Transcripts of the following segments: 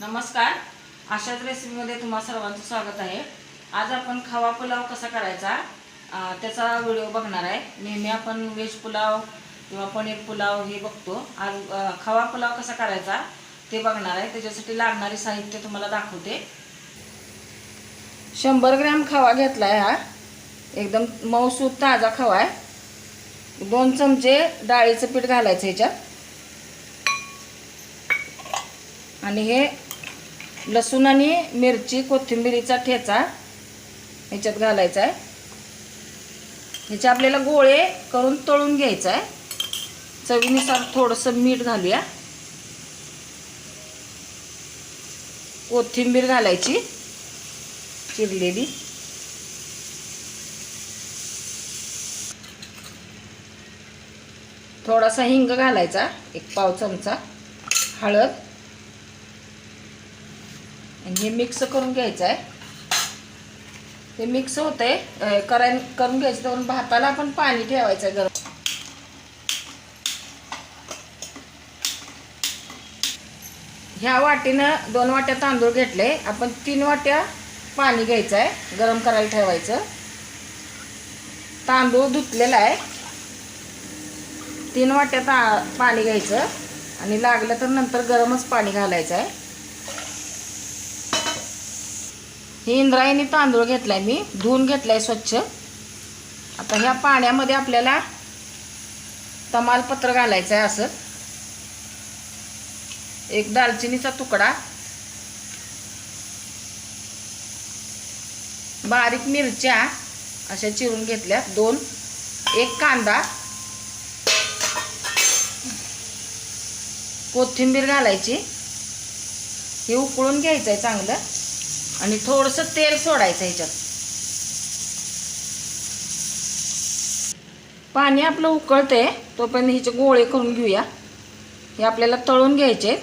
नमस्कार. अशाच रेसिपीमध्ये तुम्हा सर्वांचं स्वागत आहे. आज आपण खवा पुलाव कसा करायचा त्याचा व्हिडिओ बघणार आहे. नेहमी आपण व्हेज पुलाव किंवा पनीर पुलाव हे बघतो. आज खवा पुलाव कसा करायचा ते बघणार आहे. त्याच्यासाठी लागणारे साहित्य तुम्हाला दाखवते. शंभर ग्रॅम खवा घेतला आहे हा. एकदम मऊसूत ताजा खवा आहे. दोन चमचे डाळीचं पीठ घालायचं ह्याच्यात. आणि हे लसूण आणि मिरची कोथिंबिरीचा ठेचा ह्याच्यात घालायचा आहे ह्याचे आपल्याला गोळे करून तळून घ्यायचं आहे चवीनुसार थोडंसं मीठ घालूया. कोथिंबीर घालायची चिरलेली. थोडासा हिंग घालायचा एक पाव चमचा. हळद. आणि हे मिक्स करून घ्यायचं आहे ते मिक्स होतंय. कराय करून घ्यायचं तर भाताला आपण पाणी ठेवायचं आहे गरम. ह्या वाटीनं दोन वाट्या तांदूळ घेतले. आपण तीन वाट्या पाणी घ्यायचं आहे गरम करायला ठेवायचं. तांदूळ धुतलेला आहे. तीन वाट्या ता पाणी घ्यायचं. आणि लागलं तर नंतर गरमच पाणी घालायचं आहे हे इंद्रायणी तांदूळ घेतलाय मी. धुवून घेतलाय स्वच्छ. आता ह्या पाण्यामध्ये आपल्याला तमालपत्र घालायचं आहे असं. एक दालचिनीचा तुकडा. बारीक मिरच्या अशा चिरून घेतल्या दोन. एक कांदा. कोथिंबीर घालायची. हे उकळून घ्यायचं आहे चांगलं. आणि थोडंसं तेल सोडायचं ह्याच्यात. पाणी आपलं उकळते तोपर्यंत ह्याचे गोळे करून घेऊया. हे आपल्याला तळून घ्यायचे.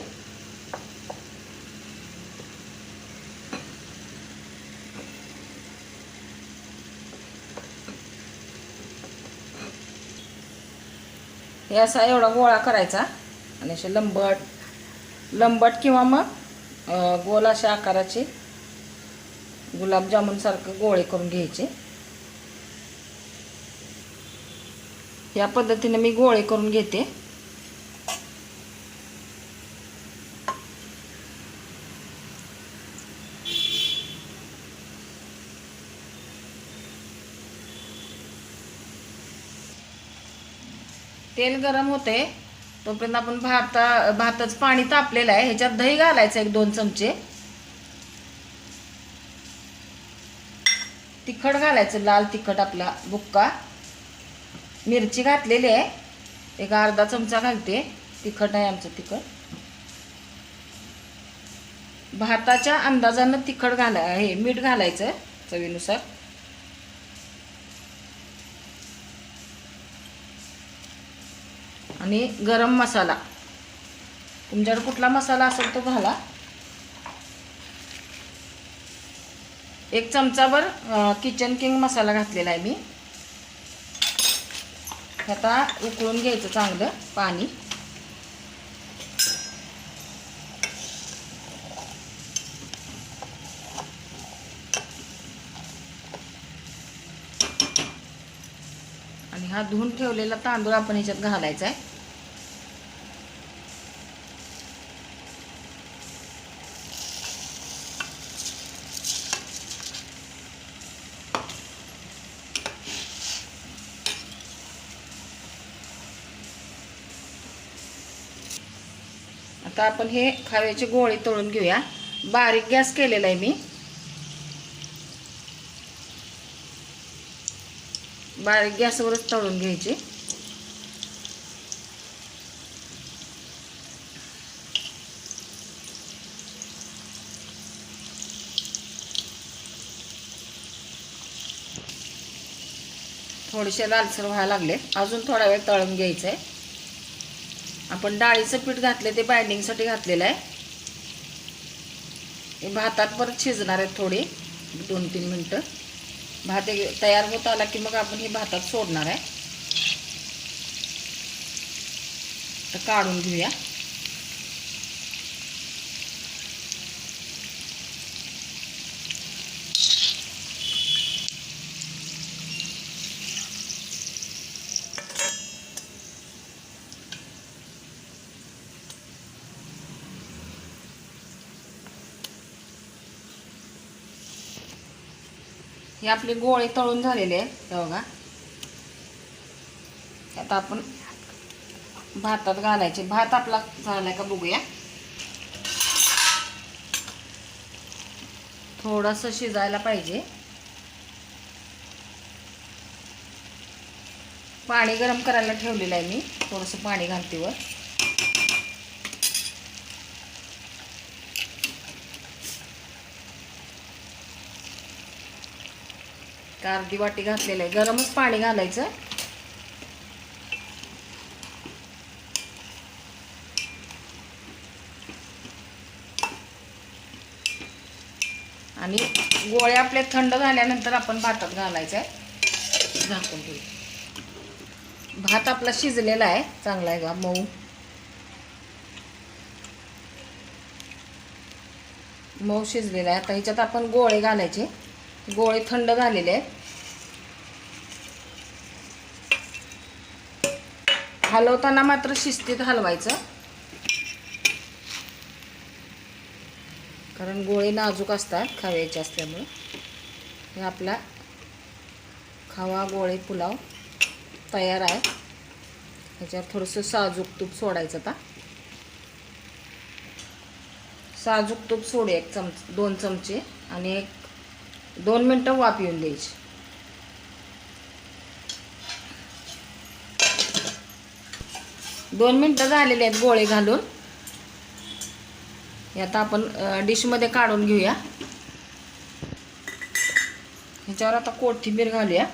हे असा एवढा गोळा करायचा. आणि असे लंबट लंबट किंवा मग गोल अशा आकाराचे. गुलाबजामुनसारखं गोळे करून घ्यायचे. या पद्धतीने मी गोळे करून घेते. तेल गरम होते तोपर्यंत आपण भाता भाताचं पाणी तापलेलं आहे. ह्याच्यात दही घालायचं एक दोन चमचे. तिखट घालायचं लाल तिखट आपला बुक्का. मिरची घातलेली आहे. एक अर्धा चमचा घालते. तिखट आहे आमचं तिखट. भाताच्या अंदाजानं तिखट घाला हे मीठ घालायचं चवीनुसार. आणि गरम मसाला. तुमच्याकडे कुठला मसाला असेल तो घाला. एक चमचाभर किचन किंग मसाला घातलेला आहे मी. आता उकळून घ्यायचं चांगलं पाणी. आणि हा धुवून ठेवलेला तांदूळ आपण ह्याच्यात घालायचा आहे. आता आपण हे खव्याची गोळी तळून घेऊया. बारीक गॅस केलेला आहे मी. बारीक गॅसवरच तळून घ्यायचे. थोडेसे लालसर व्हायला लागले. अजून थोडा वेळ तळून घ्यायचं आहे आपण डाळीचं पीठ घातलं ते बाइंडिंगसाठी घातलेलं आहे. हे भातात परत शिजणार आहेत थोडे दोन तीन मिनटं. भात एक तयार होत आला की मग आपण हे भातात सोडणार आहे. तर काढून घेऊया. हे आपले गोळे तळून झालेले आहे हे बघा. आता आपण भातात घालायचे. भात आपला झालाय का बघूया. थोडंसं शिजायला पाहिजे. पाणी गरम करायला ठेवलेलं आहे मी. थोडंसं पाणी घालते वर. एक अर्धी वाटी घातलेलं आहे. गरमच पाणी घालायचं. आणि गोळे आपले थंड झाल्यानंतर आपण भातात घालायचं आहे. झाकून ठेवू भात आपला शिजलेला आहे. चांगला आहे का मऊ. मऊ शिजलेला आहे. आता ह्याच्यात आपण गोळे घालायचे. गोळे थंड झालेले आहेत. हलवताना मात्र शिस्तीत हलवायचं. कारण गोळे नाजूक असतात खाव्याचे असल्यामुळे. हे आपला खवा गोळे पुलाव तयार आहे. ह्याच्यावर थोडंसं साजूक तूप सोडायचं आता. साजूक तूप सोड एक चमच दोन चमचे आणि एक दोन मिनटं वाफ येऊन द्यायची. दोन मिनटं झालेले आहेत गोळे घालून. हे आता आपण डिशमध्ये काढून घेऊया. ह्याच्यावर आता कोथिंबीर घालूया.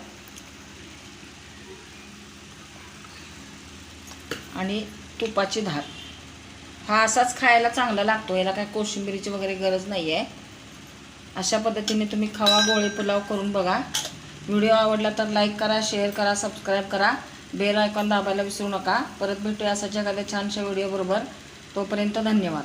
आणि तुपाची धार. हा असाच खायला चांगला लागतो याला काय कोशिंबिरीची वगैरे गरज नाही आहे अशा पद्धतीने तुम्ही खवा गोळे पुलाव करून बघा. व्हिडिओ आवडला तर लाईक करा शेअर करा सबस्क्राईब करा. बेल आयकॉन दाबायला विसरू नका. परत भेटूया असाच एखाद्या छानशा व्हिडिओबरोबर तोपर्यंत धन्यवाद.